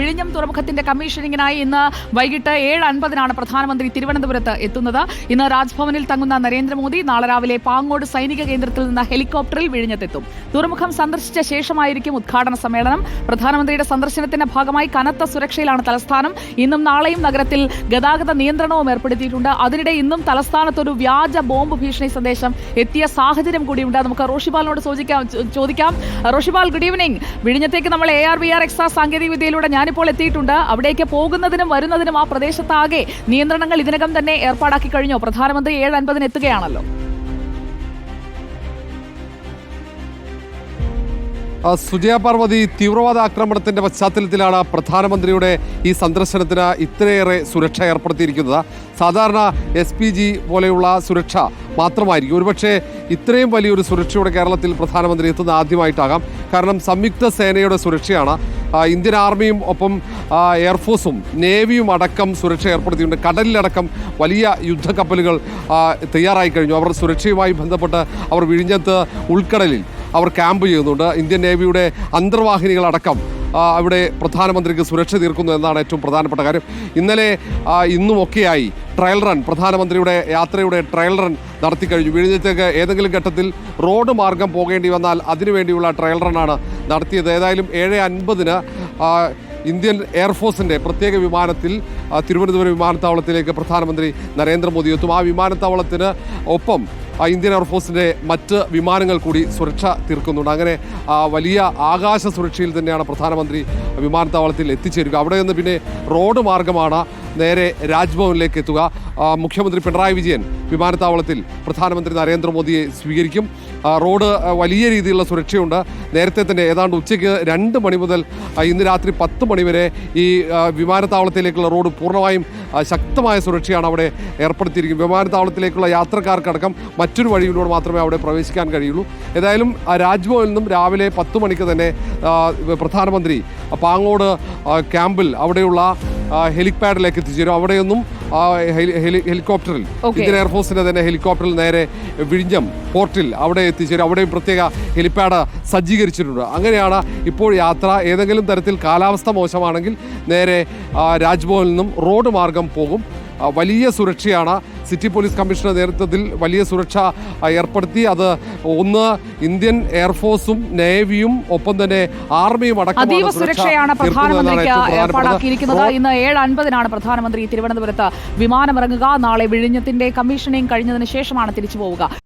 വിഴിഞ്ഞം തുറമുഖത്തിന്റെ കമ്മീഷനിങ്ങിനായി ഇന്ന് വൈകിട്ട് ഏഴ് അൻപതിനാണ് പ്രധാനമന്ത്രി തിരുവനന്തപുരത്ത് എത്തുന്നത്. ഇന്ന് രാജ്ഭവനിൽ തങ്ങുന്ന നരേന്ദ്രമോദി നാളെ രാവിലെ പാങ്ങോട് സൈനിക കേന്ദ്രത്തിൽ നിന്ന് ഹെലികോപ്റ്ററിൽ വിഴിഞ്ഞത്തെത്തും. തുറമുഖം സന്ദർശിച്ച ശേഷമായിരിക്കും ഉദ്ഘാടന സമ്മേളനം. പ്രധാനമന്ത്രിയുടെ സന്ദർശനത്തിന്റെ ഭാഗമായി കനത്ത സുരക്ഷയിലാണ് തലസ്ഥാനം. ഇന്നും നാളെയും നഗരത്തിൽ ഗതാഗത നിയന്ത്രണവും ഏർപ്പെടുത്തിയിട്ടുണ്ട്. അതിനിടെ ഇന്നും തലസ്ഥാനത്തൊരു വ്യാജ ബോംബ് ഭീഷണി സന്ദേശം എത്തിയ സാഹചര്യം കൂടിയുണ്ട്. നമുക്ക് റോഷിപാലിനോട് ചോദിക്കാം ചോദിക്കാം. റോഷിപാൽ ഗുഡ് ഈവനിംഗ് വിഴിഞ്ഞത്തേക്ക് നമ്മൾ എ ആർ ബി ആർ എക്സാ സാങ്കേതിക വിദ്യയിലൂടെ ഞാനിപ്പോൾ എത്തിയിട്ടുണ്ട്. അവിടേക്ക് പോകുന്നതിനും വരുന്നതിനും ആ പ്രദേശത്താകെ നിയന്ത്രണങ്ങൾ ഇതിനകം തന്നെ ഏർപ്പാടാക്കി കഴിഞ്ഞോ. പ്രധാനമന്ത്രി ഏഴ് അൻപതിന് എത്തുകയാണല്ലോ. സുജയ പാർവതി തീവ്രവാദ ആക്രമണത്തിന്റെ പശ്ചാത്തലത്തിലാണ് പ്രധാനമന്ത്രിയുടെ ഈ സന്ദർശനത്തിന് ഇത്രയേറെ സുരക്ഷ ഏർപ്പെടുത്തിയിരിക്കുന്നത്. സാധാരണ എസ് പോലെയുള്ള സുരക്ഷ മാത്രമായിരിക്കും. ഒരുപക്ഷെ ഇത്രയും വലിയൊരു സുരക്ഷയോടെ കേരളത്തിൽ പ്രധാനമന്ത്രി എത്തുന്ന ആദ്യമായിട്ടാകാം. കാരണം സംയുക്ത സേനയുടെ സുരക്ഷയാണ്. ഇന്ത്യൻ ആർമിയും ഒപ്പം എയർഫോഴ്സും നേവിയും അടക്കം സുരക്ഷ ഏർപ്പെടുത്തിയിട്ടുണ്ട്. കടലിലടക്കം വലിയ യുദ്ധക്കപ്പലുകൾ തയ്യാറായി കഴിഞ്ഞു. അവർ സുരക്ഷയുമായി ബന്ധപ്പെട്ട് അവർ വിഴിഞ്ഞത്ത് ഉൾക്കടലിൽ അവർ ക്യാമ്പ് ചെയ്യുന്നുണ്ട്. ഇന്ത്യൻ നേവിയുടെ അന്തർവാഹിനികളടക്കം അവിടെ പ്രധാനമന്ത്രിക്ക് സുരക്ഷ തീർക്കുന്നു എന്നാണ് ഏറ്റവും പ്രധാനപ്പെട്ട കാര്യം. ഇന്നലെ ഇന്നുമൊക്കെയായി ട്രയൽ റൺ പ്രധാനമന്ത്രിയുടെ യാത്രയുടെ ട്രയൽ റൺ നടത്തി കഴിഞ്ഞു വിഴിഞ്ഞത്തേക്ക് ഏതെങ്കിലും ഘട്ടത്തിൽ റോഡ് മാർഗം പോകേണ്ടി വന്നാൽ അതിനുവേണ്ടിയുള്ള ട്രയൽ റണ്ണാണ് നടത്തിയത്. ഏതായാലും ഏഴ് അൻപതിന് ഇന്ത്യൻ എയർഫോഴ്സിന്റെ പ്രത്യേക വിമാനത്തിൽ തിരുവനന്തപുരം വിമാനത്താവളത്തിലേക്ക് പ്രധാനമന്ത്രി നരേന്ദ്രമോദി എത്തും. ആ വിമാനത്താവളത്തിന് ഒപ്പം ഇന്ത്യൻ എയർഫോഴ്സിന്റെ മറ്റ് വിമാനങ്ങൾ കൂടി സുരക്ഷ തീർക്കുന്നുണ്ട്. അങ്ങനെ വലിയ ആകാശ സുരക്ഷയിൽ തന്നെയാണ് പ്രധാനമന്ത്രി വിമാനത്താവളത്തിൽ എത്തിച്ചേരുക. അവിടെ നിന്ന് പിന്നെ റോഡ് മാർഗമാണ്. നേരെ രാജ്ഭവനിലേക്ക് എത്തുക. മുഖ്യമന്ത്രി പിണറായി വിജയൻ വിമാനത്താവളത്തിൽ പ്രധാനമന്ത്രി നരേന്ദ്രമോദിയെ സ്വീകരിക്കും. റോഡ് വലിയ രീതിയിലുള്ള സുരക്ഷയുണ്ട്. നേരത്തെ തന്നെ ഏതാണ്ട് ഉച്ചയ്ക്ക് രണ്ട് മണി മുതൽ ഇന്ന് രാത്രി പത്ത് മണിവരെ ഈ വിമാനത്താവളത്തിലേക്കുള്ള റോഡ് പൂർണമായും ശക്തമായ സുരക്ഷയാണ് അവിടെ ഏർപ്പെടുത്തിയിരിക്കുന്നത്. വിമാനത്താവളത്തിലേക്കുള്ള യാത്രക്കാർക്കടക്കം മറ്റൊരു വഴിയിലൂടെ മാത്രമേ അവിടെ പ്രവേശിക്കാൻ കഴിയുള്ളൂ. ഏതായാലും രാജ്ഭവനിൽ നിന്നും രാവിലെ പത്ത് മണിക്ക് തന്നെ പ്രധാനമന്ത്രി പാങ്ങോട് ക്യാമ്പിൽ അവിടെയുള്ള ഹെലിപാഡിലേക്ക് എത്തിച്ചേരും. അവിടെയൊന്നും ആ, ഹെലി- ഹെലി- ഹെലികോപ്റ്ററിൽ ഇന്ത്യൻ എയർഫോഴ്സിന്റെ തന്നെ ഹെലികോപ്റ്ററിൽ നേരെ വിഴിഞ്ഞം പോർട്ടിൽ അവിടെ എത്തിച്ചേരും. അവിടെയും പ്രത്യേക ഹെലിപാഡ് സജ്ജീകരിച്ചിട്ടുണ്ട്. അങ്ങനെയാണ് ഇപ്പോൾ യാത്ര ഏതെങ്കിലും തരത്തിൽ കാലാവസ്ഥ മോശമാണെങ്കിൽ നേരെ രാജ്ഭവനിൽ നിന്നും റോഡ് മാർഗം പോകും. വലിയ സുരക്ഷയാണ്. സിറ്റി പോലീസ് കമ്മീഷണർ നേതൃത്വത്തിൽ വലിയ സുരക്ഷ ഏർപ്പെടുത്തി. അത് ഒന്ന് ഇന്ത്യൻ എയർഫോഴ്സും നേവിയും ഒപ്പം തന്നെ ആർമിയും അടക്കം സുരക്ഷയാണ് പ്രധാനമന്ത്രിക്ക് ഏർപ്പാടാക്കിയിരിക്കുന്നത്. ഇന്ന് ഏഴ് അൻപതിനാണ് പ്രധാനമന്ത്രി തിരുവനന്തപുരത്ത് വിമാനമിറങ്ങുക. നാളെ വിഴിഞ്ഞത്തിന്റെ കമ്മീഷനിങ് കഴിഞ്ഞതിന് ശേഷമാണ് തിരിച്ചു പോവുക.